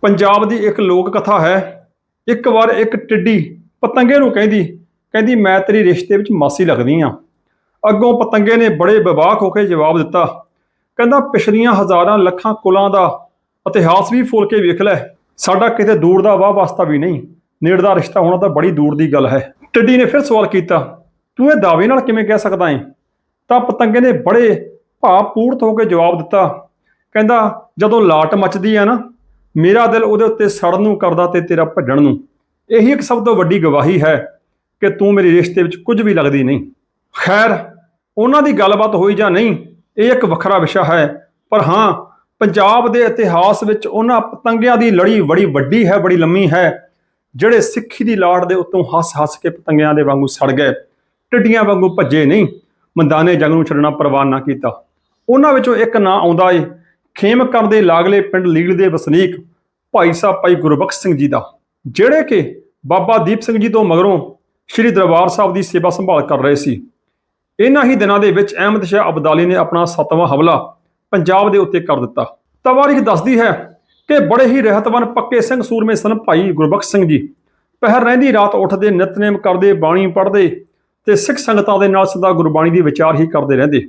ਪੰਜਾਬ ਦੀ ਇੱਕ ਲੋਕ ਕਥਾ ਹੈ। ਇੱਕ ਵਾਰ ਇੱਕ ਟਿੱਡੀ ਪਤੰਗੇ ਨੂੰ ਕਹਿੰਦੀ ਕਹਿੰਦੀ, ਮੈਂ ਤੇਰੀ ਰਿਸ਼ਤੇ ਵਿੱਚ ਮਾਸੀ ਲੱਗਦੀ ਆ। ਅੱਗੋਂ ਪਤੰਗੇ ਨੇ ਬੜੇ ਵਿਵਾਕ ਹੋ ਕੇ ਜਵਾਬ ਦਿੱਤਾ। ਕਹਿੰਦਾ, ਪਿਛਲੀਆਂ ਹਜ਼ਾਰਾਂ ਲੱਖਾਂ ਕੁਲਾਂ ਦਾ ਇਤਿਹਾਸ ਵੀ ਫੋਲ ਕੇ ਵੇਖ ਲੈ। ਸਾਡਾ ਕਿਤੇ ਦੂਰ ਦਾ ਵਾਹ ਵਾਸਤਾ ਵੀ ਨਹੀਂ। ਨੇੜ ਦਾ ਰਿਸ਼ਤਾ ਹੋਣਾ ਤਾਂ ਬੜੀ ਦੂਰ ਦੀ ਗੱਲ ਹੈ। ਟਿੱਡੀ ਨੇ ਫਿਰ ਸਵਾਲ ਕੀਤਾ, ਤੂੰ ਇਹ ਦਾਅਵੇ ਨਾਲ ਕਿਵੇਂ ਕਹਿ ਸਕਦਾ ਹੈ ਤਾਂ ਪਤੰਗੇ ਨੇ ਬੜੇ ਭਾਵਪੂਰਤ ਹੋ ਕੇ ਜਵਾਬ ਦਿੱਤਾ। ਕਹਿੰਦਾ, ਜਦੋਂ ਲਾਟ ਮੱਚਦੀ ਆ ਨਾ ਮੇਰਾ ਦਿਲ ਉਹਦੇ ਉੱਤੇ ਸੜਨ ਨੂੰ ਕਰਦਾ ਤੇ ਤੇਰਾ ਭੱਜਣ ਨੂੰ। ਇਹੀ ਇੱਕ ਸਭ ਤੋਂ ਵੱਡੀ ਗਵਾਹੀ ਹੈ ਕਿ ਤੂੰ ਮੇਰੇ ਰਿਸ਼ਤੇ ਵਿੱਚ ਕੁਝ ਵੀ ਲੱਗਦੀ ਨਹੀਂ। ਖੈਰ, ਉਹਨਾਂ ਦੀ ਗੱਲਬਾਤ ਹੋਈ ਜਾਂ ਨਹੀਂ, ਇਹ ਇੱਕ ਵੱਖਰਾ ਵਿਸ਼ਾ ਹੈ। ਪਰ ਹਾਂ, ਪੰਜਾਬ ਦੇ ਇਤਿਹਾਸ ਵਿੱਚ ਉਹਨਾਂ ਪਤੰਗਿਆਂ ਦੀ ਲੜੀ ਬੜੀ ਵੱਡੀ ਹੈ, ਬੜੀ ਲੰਮੀ ਹੈ, ਜਿਹੜੇ ਸਿੱਖੀ ਦੀ ਲਾੜ ਦੇ ਉੱਤੋਂ ਹੱਸ-ਹੱਸ ਕੇ ਪਤੰਗਿਆਂ ਦੇ ਵਾਂਗੂ ਸੜ ਗਏ। ਟਿੱਡੀਆਂ ਵਾਂਗੂ ਭੱਜੇ ਨਹੀਂ। ਮੈਦਾਨੇ ਜੰਗ ਨੂੰ ਛੱਡਣਾ ਪ੍ਰਵਾਨ ਨਾ ਕੀਤਾ। ਉਹਨਾਂ ਵਿੱਚੋਂ ਇੱਕ ਨਾਂ ਆਉਂਦਾ ਏ ਖੇਮਕਰ ਦੇ ਲਾਗਲੇ ਪਿੰਡ ਲੀਲ ਦੇ ਵਸਨੀਕ ਭਾਈ ਸਾਹਿਬ ਭਾਈ ਗੁਰਬਖਸ਼ ਸਿੰਘ ਜੀ ਦਾ, ਜਿਹੜੇ ਕਿ ਬਾਬਾ ਦੀਪ ਸਿੰਘ ਜੀ ਤੋਂ ਮਗਰੋਂ ਸ੍ਰੀ ਦਰਬਾਰ ਸਾਹਿਬ ਦੀ ਸੇਵਾ ਸੰਭਾਲ ਕਰ ਰਹੇ ਸੀ। ਇਹਨਾਂ ਹੀ ਦਿਨਾਂ ਦੇ ਵਿੱਚ ਅਹਿਮਦ ਸ਼ਾਹ ਅਬਦਾਲੀ ਨੇ ਆਪਣਾ ਸੱਤਵਾਂ ਹਮਲਾ ਪੰਜਾਬ ਦੇ ਉੱਤੇ ਕਰ ਦਿੱਤਾ। ਤਵਾਰੀਖ ਦੱਸਦੀ ਹੈ ਕਿ ਬੜੇ ਹੀ ਰਹਿਤਵਨ ਪੱਕੇ ਸਿੰਘ ਸੂਰਮੇ ਸਨ ਭਾਈ ਗੁਰਬਖਸ਼ ਸਿੰਘ ਜੀ। ਪਹਿਰ ਰਹਿੰਦੀ ਰਾਤ ਉੱਠਦੇ ਨਿਤਨੇਮ ਕਰਦੇ ਬਾਣੀ ਪੜ੍ਹਦੇ ਤੇ ਸਿੱਖ ਸੰਗਤਾਂ ਦੇ ਨਾਲ ਸਦਾ ਗੁਰਬਾਣੀ ਦੀ ਵਿਚਾਰ ਹੀ ਕਰਦੇ ਰਹਿੰਦੇ।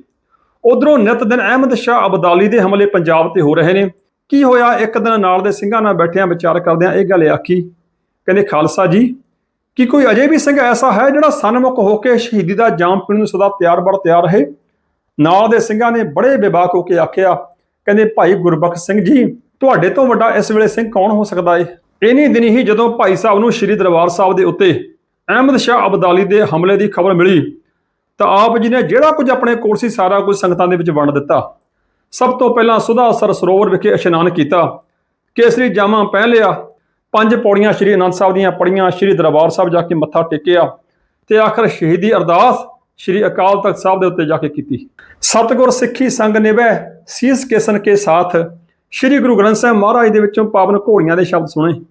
ਉਧਰੋਂ ਨਿਤ ਦਿਨ ਅਹਿਮਦ ਸ਼ਾਹ ਅਬਦਾਲੀ ਦੇ ਹਮਲੇ ਪੰਜਾਬ ਤੇ ਹੋ ਰਹੇ ਨੇ। ਕੀ ਹੋਇਆ? ਇੱਕ ਦਿਨ ਨਾਲ ਦੇ ਸਿੰਘਾਂ ਨਾਲ ਬੈਠਿਆਂ ਵਿਚਾਰ ਕਰਦਿਆਂ ਇਹ ਗੱਲ ਆਖੀ। ਕਹਿੰਦੇ, ਖਾਲਸਾ ਜੀ, ਕੀ ਕੋਈ ਅਜੇ ਵੀ ਸਿੰਘ ਐਸਾ ਹੈ ਜਿਹੜਾ ਸਨਮੁਖ ਹੋ ਕੇ ਸ਼ਹੀਦੀ ਦਾ ਜਾਮ ਪੀਣ ਨੂੰ ਸਦਾ ਤਿਆਰ ਬੜ ਤਿਆਰ ਰਹੇ? ਨਾਲ ਦੇ ਸਿੰਘਾਂ ਨੇ ਬੜੇ ਬੇਬਾਕ ਹੋ ਕੇ ਆਖਿਆ, ਕਹਿੰਦੇ, ਭਾਈ ਗੁਰਬਖਸ਼ ਸਿੰਘ ਜੀ, ਤੁਹਾਡੇ ਤੋਂ ਵੱਡਾ ਇਸ ਵੇਲੇ ਸਿੰਘ ਕੌਣ ਹੋ ਸਕਦਾ ਏ? ਇਨੀ ਦਿਨੀ ਹੀ ਜਦੋਂ ਭਾਈ ਸਾਹਿਬ ਨੂੰ ਸ੍ਰੀ ਦਰਬਾਰ ਸਾਹਿਬ ਦੇ ਉੱਤੇ ਅਹਿਮਦ ਸ਼ਾਹ ਅਬਦਾਲੀ ਦੇ ਹਮਲੇ ਦੀ ਖਬਰ ਮਿਲੀ ਤਾਂ ਆਪ ਜੀ ਨੇ ਜਿਹੜਾ ਕੁਝ ਆਪਣੇ ਕੋਲ ਸੀ ਸਾਰਾ ਕੁਝ ਸੰਗਤਾਂ ਦੇ ਵਿੱਚ ਵੰਡ ਦਿੱਤਾ। ਸਭ ਤੋਂ ਪਹਿਲਾਂ ਸੁਧਾ ਸਰ ਸਰੋਵਰ ਵਿਖੇ ਇਸ਼ਨਾਨ ਕੀਤਾ। ਕੇਸਰੀ ਜਾਮਾ ਪਹਿਨ ਲਿਆ। ਪੰਜ ਪੌੜੀਆਂ ਸ੍ਰੀ ਅਨੰਦ ਸਾਹਿਬ ਦੀਆਂ ਪੜੀਆਂ ਸ੍ਰੀ ਦਰਬਾਰ ਸਾਹਿਬ ਜਾ ਕੇ ਮੱਥਾ ਟੇਕਿਆ ਤੇ ਆਖਰ ਸ਼ਹੀਦੀ ਅਰਦਾਸ ਸ੍ਰੀ ਅਕਾਲ ਤਖਤ ਸਾਹਿਬ ਦੇ ਉੱਤੇ ਜਾ ਕੇ ਕੀਤੀ। ਸਤਿਗੁਰ ਸਿੱਖੀ ਸੰਗ ਨਿਭੈ, ਸੀਸ ਕੇਸਨ ਕੇ ਸਾਥ। ਸ੍ਰੀ ਗੁਰੂ ਗ੍ਰੰਥ ਸਾਹਿਬ ਮਹਾਰਾਜ ਦੇ ਵਿੱਚੋਂ ਪਾਵਨ ਘੋੜੀਆਂ ਦੇ ਸ਼ਬਦ ਸੁਣੇ।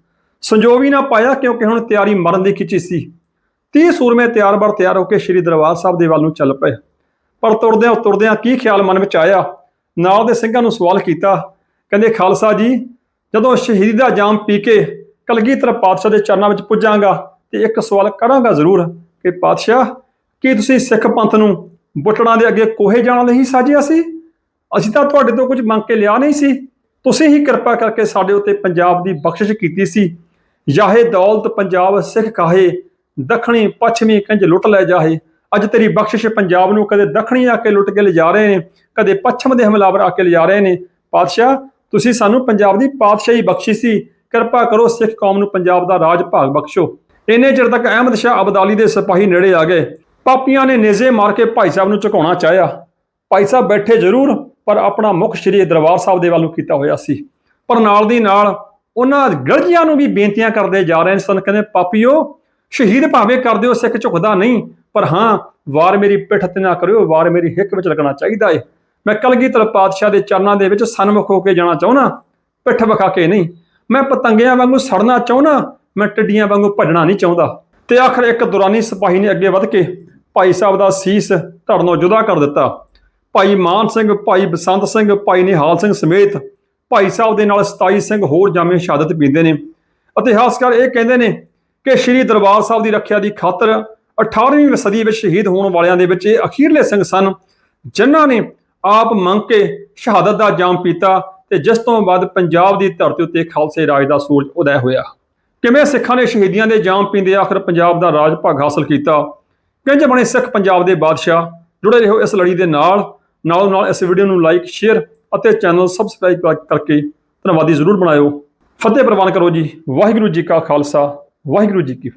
ਸੰਜੋਗ ਨਾ ਪਾਇਆ ਕਿਉਂਕਿ ਹੁਣ ਤਿਆਰੀ ਮਰਨ ਦੀ ਖਿੱਚੀ ਸੀ। 30 ਸੂਰਮੇ ਤਿਆਰ ਬਰ ਤਿਆਰ ਹੋ ਕੇ ਸ੍ਰੀ ਦਰਬਾਰ ਸਾਹਿਬ ਦੇ ਵੱਲ ਨੂੰ ਚੱਲ ਪਏ। ਪਰ ਤੁਰਦਿਆਂ ਤੁਰਦਿਆਂ ਕੀ ਖਿਆਲ ਮਨ ਵਿੱਚ ਆਇਆ? ਨਾਲ ਦੇ ਸਿੰਘਾਂ ਨੂੰ ਸਵਾਲ ਕੀਤਾ, ਕਹਿੰਦੇ, ਖਾਲਸਾ ਜੀ, ਜਦੋਂ ਸ਼ਹੀਦੀ ਦਾ ਜਾਮ ਪੀ ਕੇ ਕਲਗੀਧਰ ਪਾਤਸ਼ਾਹ ਦੇ ਚਰਨਾਂ ਵਿੱਚ ਪੁੱਜਾਂਗਾ, ਤੇ ਇੱਕ ਸਵਾਲ ਕਰਾਂਗਾ ਜ਼ਰੂਰ ਕਿ ਪਾਤਸ਼ਾਹ, ਕੀ ਤੁਸੀਂ ਸਿੱਖ ਪੰਥ ਨੂੰ ਬੁੱਟੜਾਂ ਦੇ ਅੱਗੇ ਕੋਹੇ ਜਾਣ ਲਈ ਸਾਜਿਆ ਸੀ? ਅਸੀਂ ਤਾਂ ਤੁਹਾਡੇ ਤੋਂ ਕੁਝ ਮੰਗ ਕੇ ਲਿਆ ਨਹੀਂ ਸੀ। ਤੁਸੀਂ ਹੀ ਕਿਰਪਾ ਕਰਕੇ ਸਾਡੇ ਉੱਤੇ ਪੰਜਾਬ ਦੀ ਬਖਸ਼ਿਸ਼ ਕੀਤੀ ਸੀ। ਯਾਹੇ ਦੌਲਤ ਪੰਜਾਬ ਸਿੱਖ ਕਾਹੇ ਦੱਖਣੀ ਪੱਛਮੀ ਕੰਜ ਲੁੱਟ ਲੈ ਜਾਹੇ। ਅੱਜ ਤੇਰੀ ਬਖਸ਼ਿਸ਼ ਪੰਜਾਬ ਨੂੰ ਕਦੇ ਦੱਖਣੀ ਆ ਕੇ ਲੁੱਟ ਕੇ ਲਿਜਾ ਰਹੇ ਨੇ, ਕਦੇ ਪੱਛਮ ਦੇ ਹਮਲਾਵਰ ਆ ਕੇ ਲਿਜਾ ਰਹੇ ਨੇ। ਪਾਤਸ਼ਾਹ, ਤੁਸੀਂ ਸਾਨੂੰ ਪੰਜਾਬ ਦੀ ਪਾਤਸ਼ਾਹੀ ਬਖਸ਼ੀ ਸੀ। ਕਿਰਪਾ ਕਰੋ ਸਿੱਖ ਕੌਮ ਨੂੰ ਪੰਜਾਬ ਦਾ ਰਾਜ ਭਾਗ ਬਖਸ਼ੋ। ਇੰਨੇ ਚਿਰ ਤੱਕ ਅਹਿਮਦ ਸ਼ਾਹ ਅਬਦਾਲੀ ਦੇ ਸਿਪਾਹੀ ਨੇੜੇ ਆ ਗਏ। ਪਾਪੀਆਂ ਨੇ ਨੇਜ਼ੇ ਮਾਰ ਕੇ ਭਾਈ ਸਾਹਿਬ ਨੂੰ ਝੁਕਾਉਣਾ ਚਾਹਿਆ। ਭਾਈ ਸਾਹਿਬ ਬੈਠੇ ਜ਼ਰੂਰ, ਪਰ ਆਪਣਾ ਮੁਖ ਸ਼੍ਰੀ ਦਰਬਾਰ ਸਾਹਿਬ ਦੇ ਵੱਲੋਂ ਕੀਤਾ ਹੋਇਆ ਸੀ। ਪਰ ਨਾਲ ਦੀ ਨਾਲ ਉਹਨਾਂ ਗਲਜੀਆਂ ਨੂੰ ਵੀ ਬੇਨਤੀਆਂ ਕਰਦੇ ਜਾ ਰਹੇ ਸਨ, ਕਹਿੰਦੇ, ਪਾਪੀਓ ਸ਼ਹੀਦ ਭਾਵੇਂ ਕਰ ਦਿਓ, ਸਿੱਖ ਝੁਕਦਾ ਨਹੀਂ, ਪਰ ਹਾਂ, ਵਾਰ ਮੇਰੀ ਪਿੱਠ ਤੇ ਨਾ ਕਰਿਓ, ਵਾਰ ਮੇਰੀ ਹਿੱਕ ਵਿੱਚ ਲੱਗਣਾ ਚਾਹੀਦਾ ਏ। ਮੈਂ ਕਲਗੀਧਰ ਪਾਤਸ਼ਾਹ ਦੇ ਚਰਨਾਂ ਦੇ ਵਿੱਚ ਸਨਮੁਖ ਹੋ ਕੇ ਜਾਣਾ ਚਾਹੁੰਨਾ ਪਿੱਠ ਵਿਖਾ ਕੇ ਨਹੀਂ। ਮੈਂ ਪਤੰਗਿਆਂ ਵਾਂਗੂ ਸੜਨਾ ਚਾਹੁੰਨਾ ਮੈਂ ਟਿੱਡੀਆਂ ਵਾਂਗੂ ਭੱਜਣਾ ਨਹੀਂ ਚਾਹੁੰਦਾ। ਤੇ ਆਖਰ ਇੱਕ ਦੁਰਾਨੀ ਸਿਪਾਹੀ ਨੇ ਅੱਗੇ ਵੱਧ ਕੇ ਭਾਈ ਸਾਹਿਬ ਦਾ ਸੀਸ ਧੜਨੋਂ ਜੁਦਾ ਕਰ ਦਿੱਤਾ। ਭਾਈ ਮਾਨ ਸਿੰਘ, ਭਾਈ ਬਸੰਤ ਸਿੰਘ, ਭਾਈ ਨਿਹਾਲ ਸਿੰਘ ਸਮੇਤ ਭਾਈ ਸਾਹਿਬ ਦੇ ਨਾਲ 27 ਸਿੰਘ ਹੋਰ ਜਾਮੇ ਸ਼ਹਾਦਤ ਪੀਂਦੇ ਨੇ। ਇਤਿਹਾਸਕਾਰ ਇਹ ਕਹਿੰਦੇ ਨੇ ਕਿ ਸ੍ਰੀ ਦਰਬਾਰ ਸਾਹਿਬ ਦੀ ਰੱਖਿਆ ਦੀ ਖਾਤਰ 18ਵੀਂ ਸਦੀ ਵਿੱਚ ਸ਼ਹੀਦ ਹੋਣ ਵਾਲਿਆਂ ਦੇ ਵਿੱਚ ਇਹ ਅਖੀਰਲੇ ਸਿੰਘ ਸਨ, ਜਿਨ੍ਹਾਂ ਨੇ ਆਪ ਮੰਗ ਕੇ ਸ਼ਹਾਦਤ ਦਾ ਜਾਮ ਪੀਤਾ ਤੇ ਜਿਸ ਤੋਂ ਬਾਅਦ ਪੰਜਾਬ ਦੀ ਧਰਤੀ ਉੱਤੇ ਖਾਲਸੇ ਰਾਜ ਦਾ ਸੂਰਜ ਉਦੈ ਹੋਇਆ। ਕਿਵੇਂ ਸਿੱਖਾਂ ਨੇ ਸ਼ਹੀਦੀਆਂ ਦੇ ਜਾਮ ਪੀਂਦੇ ਆਖਰ ਪੰਜਾਬ ਦਾ ਰਾਜ ਭਾਗ ਹਾਸਲ ਕੀਤਾ? ਕਿੰਜ ਬਣੇ ਸਿੱਖ ਪੰਜਾਬ ਦੇ ਬਾਦਸ਼ਾਹ? ਜੁੜੇ ਰਹੋ ਇਸ ਲੜੀ ਦੇ ਨਾਲ। ਨਾਲੋਂ ਨਾਲ ਇਸ ਵੀਡੀਓ ਨੂੰ ਲਾਈਕ, ਸ਼ੇਅਰ ਅਤੇ ਚੈਨਲ ਸਬਸਕ੍ਰਾਈਬ ਕਰਕੇ ਧੰਨਵਾਦੀ ਜ਼ਰੂਰ ਬਣਾਇਓ। ਫਤਿਹ ਪ੍ਰਵਾਨ ਕਰੋ ਜੀ। ਵਾਹਿਗੁਰੂ ਜੀ ਕਾ ਖਾਲਸਾ। ਵਾਹਿਗੁਰੂ ਜੀ ਕੀ